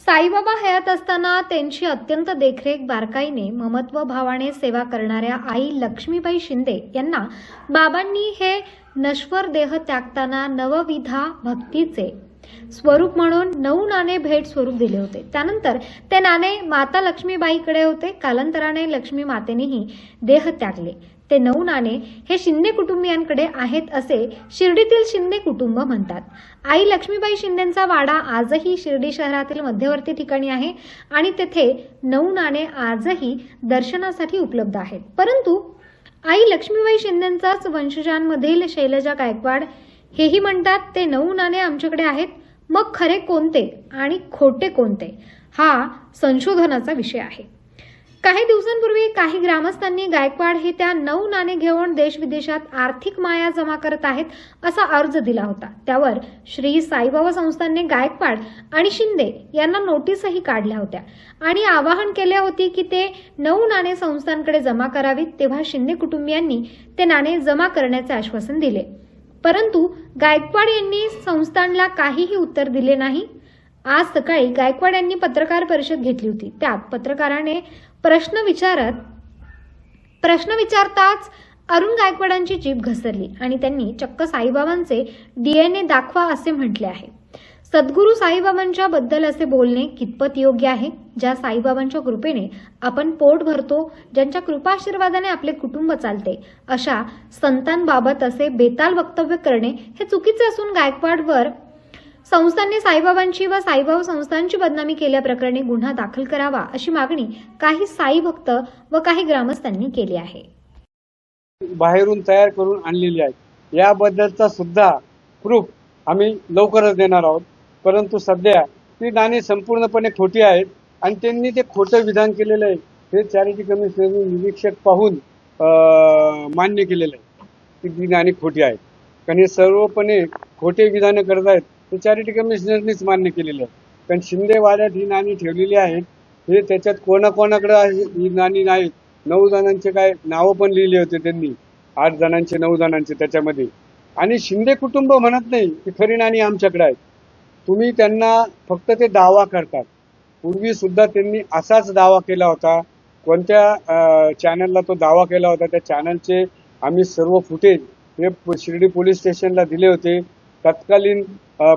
साईबाबा हयात असताना त्यांची अत्यंत देखरेख बारकाईने ममत्व भावाने सेवा करणाऱ्या आई लक्ष्मीबाई शिंदे यांना बाबांनी हे नश्वर देह त्यागताना नवविधा भक्तीचे स्वरूप म्हणून नऊ नाणे भेट स्वरूप दिले होते. त्यानंतर ते नाणे माता लक्ष्मीबाईकडे होते. कालांतराने लक्ष्मी मातेनेही देह त्यागले. ते नऊ नाणे हे शिंदे कुटुंबियांकडे आहेत असे शिर्डीतील शिंदे कुटुंब म्हणतात. आई लक्ष्मीबाई शिंदेचा वाडा आजही शिर्डी शहरातील मध्यवर्ती ठिकाणी आहे आणि तेथे नऊ नाणे आजही दर्शनासाठी उपलब्ध आहेत. परंतु आई लक्ष्मीबाई शिंदेचाच वंशजांमधील शैलजा गायकवाड हेही म्हणतात ते नऊ नाणे आमच्याकडे आहेत. मग खरे कोणते आणि खोटे कोणते? हा संशोधनाचा विषय आहे. काही दिवसांपूर्वी काही ग्रामस्थांनी गायकवाड हे त्या नऊ नाणे घेऊन देशविदेशात आर्थिक माया जमा करत आहेत असा अर्ज दिला होता. त्यावर श्री साईबाबा संस्थांनी गायकवाड आणि शिंदे यांना नोटीसही काढल्या होत्या आणि आवाहन केले होती की ते नऊ नाणे संस्थांकडे जमा करावीत तेव्हा शिंदे कुटुंबियांनी ते नाणे जमा करण्याचे आश्वासन दिले. परंतु गायकवाड यांनी संस्थांना काहीही उत्तर दिले नाही. आज सकाळी गायकवाड यांनी पत्रकार परिषद घेतली होती. त्यात पत्रकाराने प्रश्न विचारत प्रश्न विचारताच अरुण गायकवाडांची जीभ घसरली आणि त्यांनी चक्क साईबाबांचे डीएनए दाखवा असे म्हटले आहे. सद्गुरू साईबाबांच्या बद्दल असे बोलणे कितपत योग्य आहे? ज्या साईबाबांच्या कृपेने आपण पोट भरतो ज्यांच्या कृपाशीर्वादाने आपले कुटुंब चालते अशा संतांबाबत असे बेताल वक्तव्य करणे हे चुकीचे असून गायकवाडवर संस्थांनी साईबाबांची व साईबाबा संस्थांची बदनामी केल्याप्रकरणी गुन्हा दाखल करावा अशी मागणी काही साई भक्त व काही ग्रामस्थांनी केली आहे. बाहेरून तयार करून आणलेली आहेत. याबद्दलचा सुद्धा प्रूफ आम्ही लवकरच देणार आहोत. परंतु सध्या ती नाणी संपूर्णपणे खोटी आहेत आणि त्यांनी ते खोटं विधान केलेलं आहे. हे चॅरिटी कमिशनरने निरीक्षक पाहून मान्य केलेलं आहे की ती नाणी खोटी आहेत. कारण हे सर्वपणे खोटे विधानं करत आहेत ते चॅरिटी कमिशनरनीच मान्य केलेलं आहे. कारण शिंदे वाड्यात ही नाणी ठेवलेली आहेत. हे त्याच्यात कोणाकोणाकडे आहे ही नाणी नाहीत. नऊ जणांचे काय नावं पण लिहिले होते त्यांनी. आठ जणांचे नऊ जणांचे त्याच्यामध्ये. आणि शिंदे कुटुंब म्हणत नाही की खरी नाणी आमच्याकडे आहेत. तुम्ही त्यांना फक्त ते दावा करतात. पूर्वी सुद्धा त्यांनी असाच दावा केला होता. कोणत्या चॅनलला तो दावा केला होता त्या चॅनलचे आम्ही सर्व फुटेज हे शिर्डी पोलीस स्टेशनला दिले होते. तत्कालीन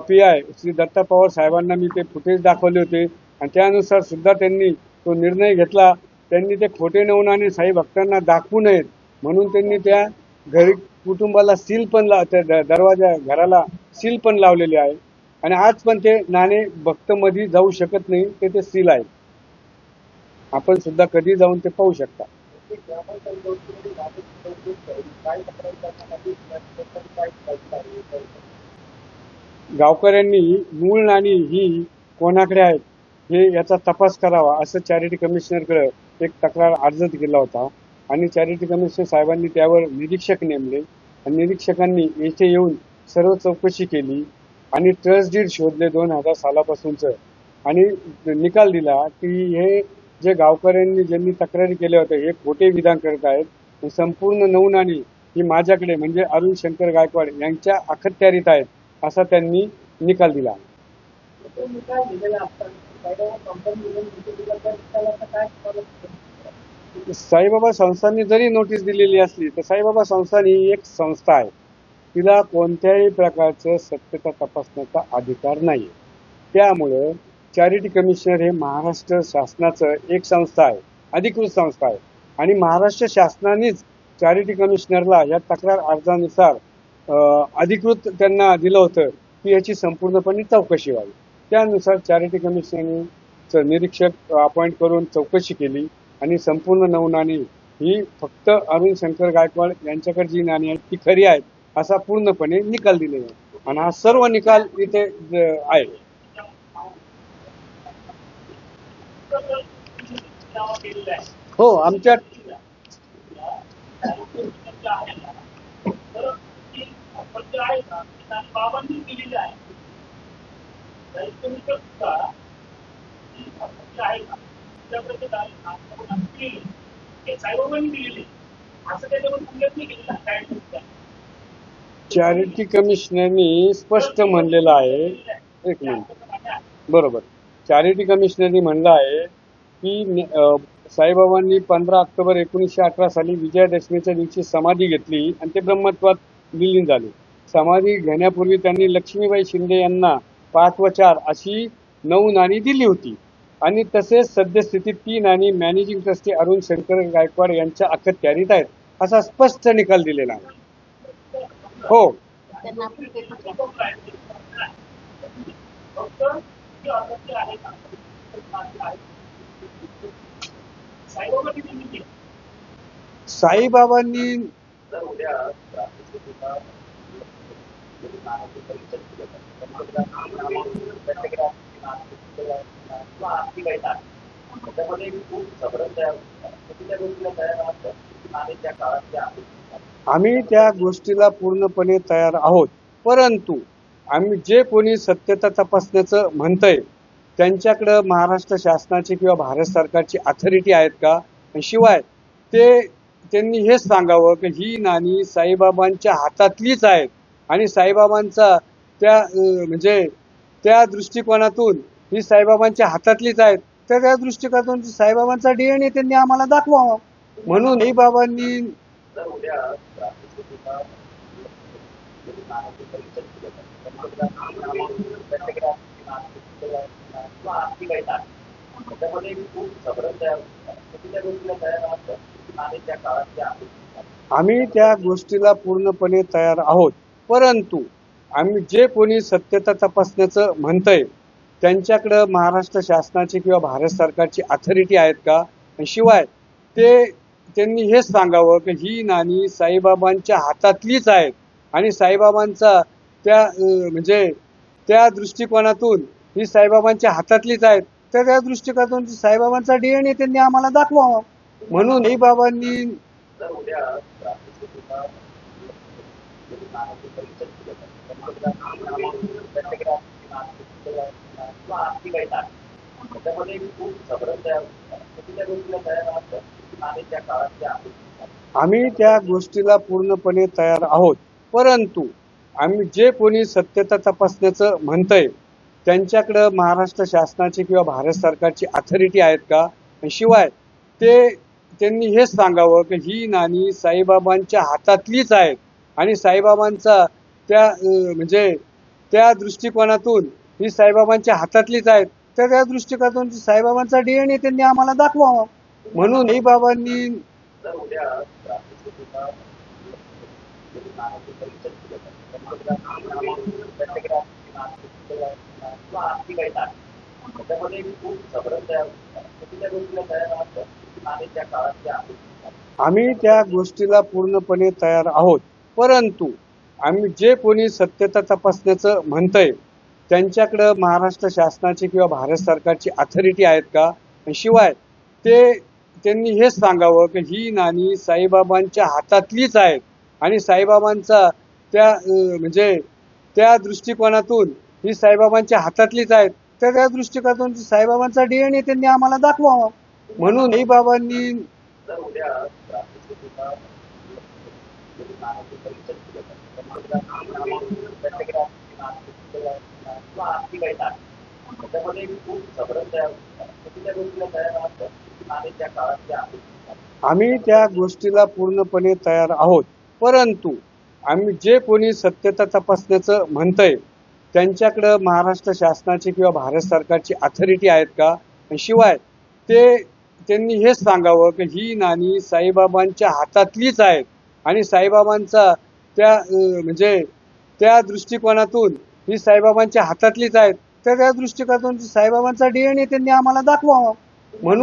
पी आय श्री दत्ता पवार साहेबांना मी ते फुटेज दाखवले होते. आणि त्यानुसार सुद्धा त्यांनी तो निर्णय घेतला. त्यांनी ते खोटे नवनाने साई भक्तांना दाखवू नयेत म्हणून त्यांनी त्या घरी कुटुंबाला सील पण ला त्या दरवाजा घराला सील पण लावलेले आहे. आणि आज पण ते नाणे भक्तमध्ये जाऊ शकत नाही ते ते सील आहे. आपण सुद्धा कधी जाऊन ते पाहू शकता. गावकऱ्यांनी मूळ नाणी ही कोणाकडे आहेत हे याचा तपास करावा असं चॅरिटी कमिशनरकडे एक तक्रार अर्ज केला होता. आणि चॅरिटी कमिशनर साहेबांनी त्यावर निरीक्षक नेमले. आणि निरीक्षकांनी येथे येऊन सर्व चौकशी केली आणि ट्रस्ट डीड शोधले दोन हजार सालापासूनच. आणि निकाल दिला की हे जे गावकऱ्यांनी ज्यांनी तक्रारी केल्या होत्या हे खोटे विधान करत आहेत. संपूर्ण नऊ नाणी ही माझ्याकडे म्हणजे अरुण शंकर गायकवाड यांच्या अखत्यारीत आहेत. असा त्यांनी निकाल दिला. साईबाबा संस्थांनी जरी नोटीस दिलेली असली तर साईबाबा संस्था ही एक संस्था आहे. तिला कोणत्याही प्रकारचं सत्यता तपासण्याचा अधिकार नाही त्यामुळं चॅरिटी कमिशनर हे महाराष्ट्र शासनाचं एक संस्था आहे अधिकृत संस्था आहे. आणि महाराष्ट्र शासनानेच चॅरिटी कमिशनरला या तक्रार अर्जानुसार अधिकृत त्यांना दिलं होतं की याची संपूर्णपणे चौकशी व्हावी. त्यानुसार चॅरिटी कमिशनरने निरीक्षक अपॉइंट करून चौकशी केली आणि संपूर्ण नऊ नाणी ही फक्त अरुण शंकर गायकवाड यांच्याकडे जी नाणी आहेत ती खरी आहेत असा पूर्णपणे निकाल दिलेला आहे. आणि हा सर्व निकाल इथे आहे. हो आमच्या जे आहे ना बाबांनी दिलेले आहे. तुम्ही शकता आहे तुमच्याकडे ते साईबाबांनी असं त्याच्यावर नाही काय चॅरिटी कमिशनरनी स्पष्ट म्हणलेलं आहे. एक मिनिट. बरोबर. चॅरिटी कमिशनरनी म्हणलं आहे की साईबाबांनी पंधरा ऑक्टोबर एकोणीसशे अठरा साली विजयादशमीच्या दिवशी समाधी घेतली आणि ते ब्रह्मत्वात विलीन झाले. समाधी घेण्यापूर्वी त्यांनी लक्ष्मीबाई शिंदे यांना पाच व चार अशी नऊ नाणी दिली होती. आणि तसेच सद्यस्थितीत ती नाणी मॅनेजिंग ट्रस्टी अरुण शंकर गायकवाड यांच्या अखत्यारीत आहेत असा स्पष्ट निकाल दिलेला आहे. हो. साईबाबांनी आम्ही त्या गोष्टीला पूर्णपणे तयार आहोत. परंतु आम्ही जे कोणी सत्यता तपासण्याचं म्हणतंय त्यांच्याकडं महाराष्ट्र शासनाची किंवा भारत सरकारची अथॉरिटी आहेत का? शिवाय ते त्यांनी हेच सांगावं की ही नाणी साईबाबांच्या हातातलीच आहेत. आणि साईबाबांचा त्या म्हणजे त्या दृष्टिकोनातून ही साईबाबांच्या हातातलीच आहेत तर त्या दृष्टिकोनातून साईबाबांचा डीएनए त्यांनी आम्हाला दाखवावा. म्हणून ही बाबांनी आम्ही त्या गोष्टीला पूर्णपणे तयार आहोत. परंतु आम्ही जे कोणी सत्यता तपासण्याचं म्हणतंय त्यांच्याकडं महाराष्ट्र शासनाची किंवा भारत सरकारची अथॉरिटी आहेत का? शिवाय ते त्यांनी हेच सांगावं की ही नाणी साईबाबांच्या हातातलीच आहेत. आणि साईबाबांचा त्या म्हणजे त्या दृष्टिकोनातून ही साईबाबांच्या हातातलीच आहेत. तर त्या दृष्टिकोनातून साईबाबांचा डीएनए त्यांनी आम्हाला दाखवावा. म्हणून ही बाबांनी आम्ही त्या गोष्टीला पूर्णपणे तयार आहोत. परंतु आम्ही जे कोणी सत्यता तपासण्याचं म्हणतंय त्यांच्याकडं महाराष्ट्र शासनाची किंवा भारत सरकारची अथॉरिटी आहेत का? शिवाय ते त्यांनी हेच सांगावं की ही नाणी साईबाबांच्या हातातलीच आहेत. आणि साईबाबांचा त्या म्हणजे त्या दृष्टिकोनातून ही साईबाबांच्या हातातलीच आहेत तर त्या दृष्टिकोनातून साईबाबांचा डीएनए त्यांनी आम्हाला दाखवावा. म्हणून ही बाबांनी आम्ही त्या गोष्टीला पूर्णपणे तयार आहोत. परंतु आम्ही जे कोणी सत्यता तपासण्याचं म्हणतंय त्यांच्याकडं महाराष्ट्र शासनाची किंवा भारत सरकारची अथॉरिटी आहेत का? शिवाय ते त्यांनी हेच सांगावं की ही नाणी साईबाबांच्या हातातलीच आहेत. आणि साईबाबांचा त्या म्हणजे त्या दृष्टिकोनातून ही साईबाबांच्या हातातलीच आहेत. तर त्या दृष्टिकोनातून साईबाबांचा डीएनए त्यांनी आम्हाला दाखवावा. म्हणून ही बाबांनी आम्ही त्या गोष्टीला पूर्णपणे तयार आहोत. परंतु आम्ही जे कोणी सत्यता तपासण्याचं म्हणतंय त्यांच्याकडं महाराष्ट्र शासनाची किंवा भारत सरकारची अथॉरिटी आहेत का? शिवाय ते त्यांनी हेच सांगावं की ही नाणी साईबाबांच्या हातातलीच आहेत. आणि साईबाबांचा त्या म्हणजे त्या दृष्टिकोनातून ही साईबाबांच्या हातातलीच आहेत तर त्या दृष्टिकोनातून साईबाबांचा डीएनए त्यांनी आम्हाला दाखवावा. म्हणून